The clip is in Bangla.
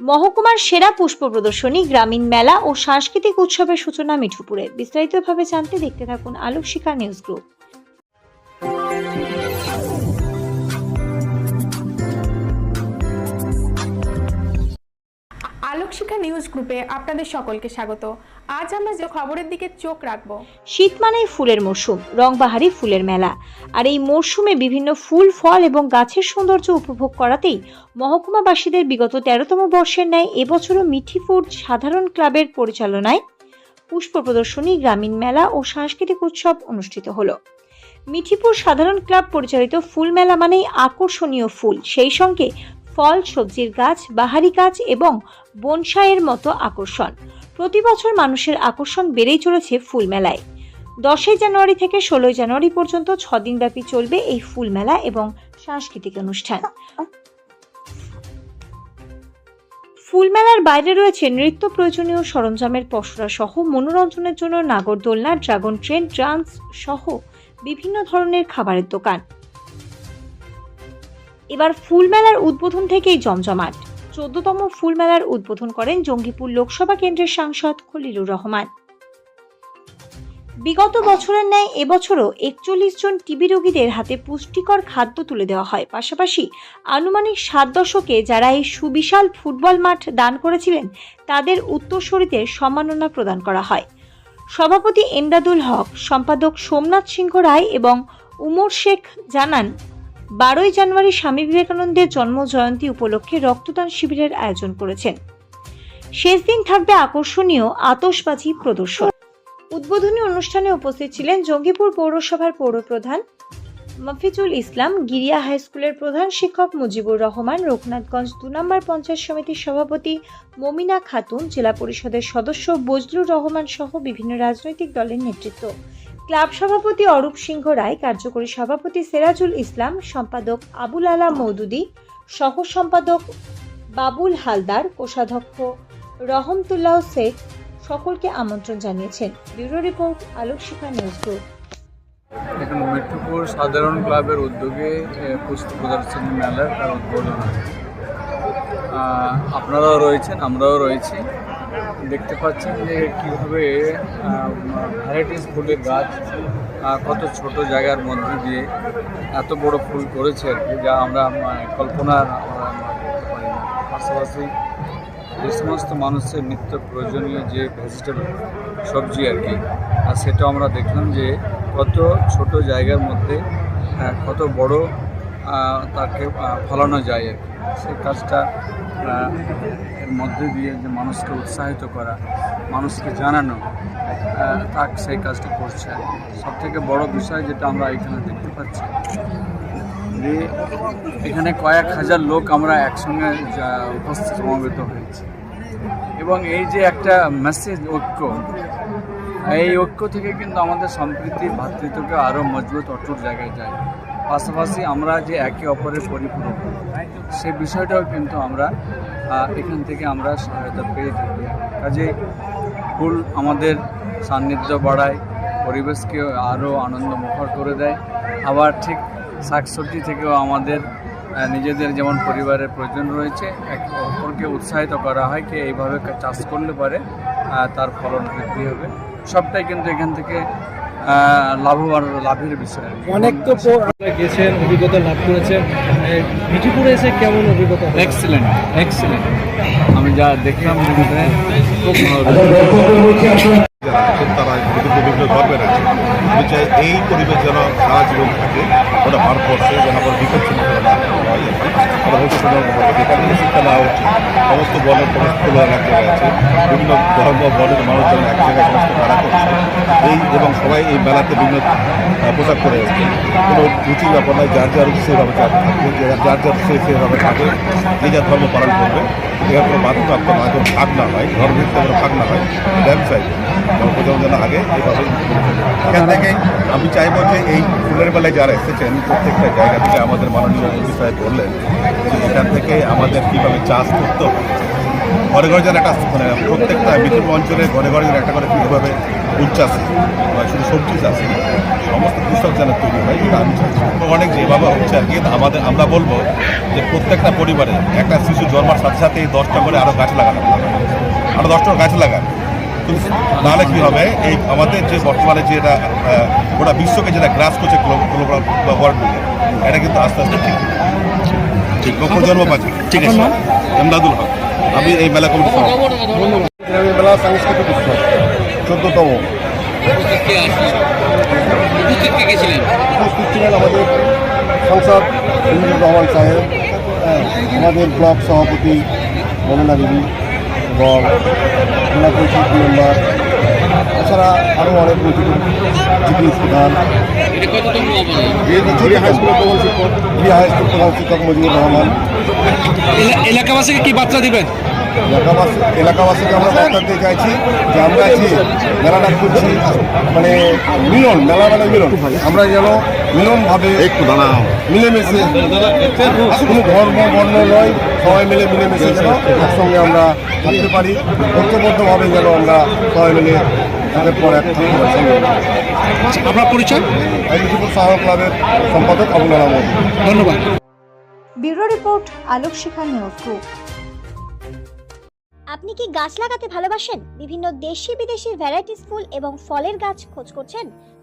মহকুমার সেরা পুষ্প প্রদর্শনী, গ্রামীণ মেলা ও সাংস্কৃতিক উৎসবের সূচনা মিঠুপুরে। বিস্তারিতভাবে জানতে দেখতে থাকুন Alok Shikha news group. Alokshikha news গ্রুপে আপনাদের সকলকে স্বাগত। আজ আমরা যে খবরের দিকে চোখ রাখব। শীত মানেই ফুলের মরশুম, রংবাহারি ফুলের মেলা। আর এই মরশুমে বিভিন্ন ফুল, ফল এবং গাছের সৌন্দর্য উপভোগ করাতেই মহকুমাবাসীদের বিগত তেরোতম বর্ষের ন্যায় এবছরও মিঠিপুর সাধারণ ক্লাবের পরিচালনায় পুষ্প প্রদর্শনী, গ্রামীণ মেলা ও সাংস্কৃতিক উৎসব অনুষ্ঠিত হলো। মিঠিপুর সাধারণ ক্লাব পরিচালিত ফুল মেলা মানেই আকর্ষণীয় ফুল। সেই সঙ্গে ফল, সবজির গাছ, বাহারি গাছ এবং বনসাইয়ের মতো আকর্ষণ। প্রতি বছর মানুষের আকর্ষণ বেড়েই চলেছে ফুল মেলায়। দশই জানুয়ারি থেকে ষোলোই জানুয়ারি পর্যন্ত ছদিনব্যাপী চলবে এই ফুল মেলা এবং সাংস্কৃতিক অনুষ্ঠান। ফুল মেলার বাইরে রয়েছে নৃত্য প্রয়োজনীয় সরঞ্জামের পসরা সহ মনোরঞ্জনের জন্য নাগরদোলনা, ড্রাগন ট্রেন ডান্স সহ বিভিন্ন ধরনের খাবারের দোকান। এবার ফুল মেলার উদ্বোধন থেকেই জমজমাট। চোদ্দতম ফুল মেলার উদ্বোধন করেন জঙ্গিপুর লোকসভা কেন্দ্রের সাংসদ খলিলুর রহমান। বিগত বছরের ন্যায় এবছরও একচল্লিশ জন টিবি রোগীদের হাতে পুষ্টিকর খাদ্য তুলে দেওয়া হয়। পাশাপাশি আনুমানিক সাত দশকে যারা এই সুবিশাল ফুটবল মাঠ দান করেছিলেন, তাদের উত্তরসূরিতে সম্মাননা প্রদান করা হয়। সভাপতি এমদাদুল হক, সম্পাদক সোমনাথ সিংহ রায় এবং উমর শেখ জানান বারোই জানুয়ারি স্বামী বিবেকানন্দের জন্ম জয়ন্তী উপলক্ষে রক্তদান শিবিরের আয়োজন করেছেন। শেষ দিন থাকবে আকর্ষণীয় আতশবাজি প্রদর্শন। উদ্বোধনী অনুষ্ঠানে উপস্থিত ছিলেন জঙ্গিপুর পৌরসভার পৌরপ্রধান মফিজুল ইসলাম, গিরিয়া হাই স্কুলের প্রধান শিক্ষক মুজিবুর রহমান, রঘুনাথগঞ্জ দু নম্বর পঞ্চায়েত সমিতির সভাপতি মমিনা খাতুন, জেলা পরিষদের সদস্য বজলুর রহমান সহ বিভিন্ন রাজনৈতিক দলের নেতৃত্ব। ক্লাব সভাপতি অরূপ সিংহ রায়, কার্যকরী সভাপতি সেরাজুল ইসলাম, সম্পাদক আবুল আলা মৌদুদি, সহ সম্পাদক বাবুল হালদার, কোষাধ্যক্ষ রহমতুল্লাহ শেখ সকলকে আমন্ত্রণ জানিয়েছেন। Bureau report Alok Shikha news group. Mithupur সাধারণ ক্লাবের উদ্যোগে পুস্তক প্রদর্শনী মেলার উদ্বোধন আপনারাও রয়েছেন, আমরাও রয়েছি। দেখতে পাচ্ছেন যে কীভাবে ভ্যারাইটিস ফুলের গাছ কত ছোট জায়গার মধ্যে দিয়ে এত বড় ফুল করেছে আর কি, যা আমরা কল্পনার। পাশাপাশি যে সমস্ত মানুষের নিত্য প্রয়োজনীয় যে ভেজিটেবল সবজি আর কি, আর সেটা আমরা দেখলাম যে কত ছোট জায়গার মধ্যে কত বড় তাকে ফলানো যায় আর সেই কাজটা এর মধ্যে দিয়ে যে মানুষকে উৎসাহিত করা, মানুষকে জানানো তাক সেই কাজটা করছে। সব থেকে বড় বিষয় যেটা আমরা এখানে দেখতে পাচ্ছি, যে এখানে কয়েক হাজার লোক আমরা একসঙ্গে উপস্থিত সমবেত হয়েছি। এবং এই যে একটা মেসেজ ঐক্য, এই ঐক্য থেকে কিন্তু আমাদের সম্প্রীতি ভ্রাতৃত্বকে আরও মজবুত, অটুট জায়গায় যায়। পাশাপাশি আমরা যে একে অপরের পরিপূরক, সে বিষয়টাও কিন্তু আমরা এখান থেকে আমরা সহায়তা পেয়ে থাকি। কাজে ফুল আমাদের সান্নিধ্য বাড়ায়, পরিবেশকে আরও আনন্দমুখর করে দেয়। আবার ঠিক শাকসবজি থেকেও আমাদের নিজেদের যেমন পরিবারের প্রয়োজন রয়েছে, একে অপরকে উৎসাহিত করা হয় কি এইভাবে চাষ করলে পারে তার ফলন বৃদ্ধি হবে। সবটাই কিন্তু এখান থেকে লাভবান লাভের বিষয় অনেক তো গেছেন অভিজ্ঞতা লাভ করেছেন মিঠিপুরে এসে কেমন অভিজ্ঞতা? এক্সিলেন্ট এক্সিলেন্ট আমি যা দেখলাম খুব ভালো। আছেন তারা বিভিন্ন বিভিন্ন ধর্মের আছে আমি চাই এই পরিবেশ যেন সারা জীবন থাকে ওটা ভারতবর্ষে যেন আমার হয় শিক্ষা নেওয়া উচিত। সমস্ত বর্ণের সমস্ত খোলা এক আছে। বিভিন্ন ধর্ম বর্ণের মানুষজন এক জায়গায় সমস্ত মেলা করছে। এই এবং সবাই এই মেলাতে বিভিন্ন পোশাক পরে এসছে কোনো রুচির ব্যাপার নয় যার যার সেভাবে থাকবে যার যার সে সেভাবে থাকে, যে যার ধর্ম পালন করবে। এখানে কোনো বাধ্যপ্রাপ্ত নয় কোনো ভাগ না হয়, ধর্মভিত্তিক কোনো ভাগ না হয় ব্যবসায়ী প্রথম যেন আগে এইভাবে এখান থেকে আমি চাইব যে এই ফুলের বেলায় যারা এসেছেন, প্রত্যেকটা জায়গা থেকে আমাদের মাননীয় এমপি সাহেব বললেন এখান থেকে আমাদের কীভাবে চাষ করতে ঘরে ঘরে যেন একটা মানে প্রত্যেকটা মিত্রপুর অঞ্চলে ঘরে ঘরে যেন একটা করে কীভাবে উচ্চাসে বা শুধু সবজি চাষে সমস্ত কৃষক যেন তৈরি হয়, এটা আমি অনেক যেভাবে হচ্ছে আর কি আমাদের, আমরা বলব যে প্রত্যেকটা পরিবারে একটা শিশু জন্মার সাথে সাথে এই দশটা করে আরও গাছ লাগানো আরও দশটা গাছ লাগান। নাহলে কী হবে, এই আমাদের যে বর্তমানে যে এটা গোটা বিশ্বকে যেটা গ্রাস করছে গ্লোবাল ওয়ার্ল্ড এটা কিন্তু আস্তে আস্তে ঠিক ঠিক প্রজন্ম পাচ্ছে ঠিক আছে। এমদাদুল হক। আমি এই মেলা সভাপতি মেলা সাংস্কৃতিক উৎসব চোদ্দতম। উপস্থিত ছিলেন আমাদের সংসদ মুজিবুর রহমান সাহেব হ্যাঁ, আমাদের ব্লক সভাপতি মমনা দেবী এবং মেম্বার এছাড়া আরও অনেক জিনিস প্রধান। হাই স্কুলের প্রধান শিক্ষক হাই স্কুল প্রধান শিক্ষক মুজিবুর রহমান। এলাকাবাসীকে কি বার্তা দিবেন? এলাকাবাসী এলাকাবাসীকে আমরা বার্তা দিতে চাইছি যে আমরা আছি মেলাটা করছি মানে মিলন মেলা মানে মিলন। আমরা যেন মিলনভাবে একটু দাঁড়াও। মিলেমিশে। কোনো ধর্ম বর্ণ নয় সবাই মিলে মিলেমিশে যেন একসঙ্গে আমরা থাকতে পারি ঐক্যবদ্ধভাবে যেন আমরা সবাই মিলে একের পর এক। আপনার পরিচয়? আইনজীবী সাহা ক্লাবের সম্পাদক আবুল আলম ধন্যবাদ। Bureau report Alok Shikha news group আপনি কি গাছ লাগাতে ভালোবাসেন? বিভিন্ন দেশি বিদেশি ভ্যারাইটিস ফুল এবং ফলের গাছ খোঁজ করছেন?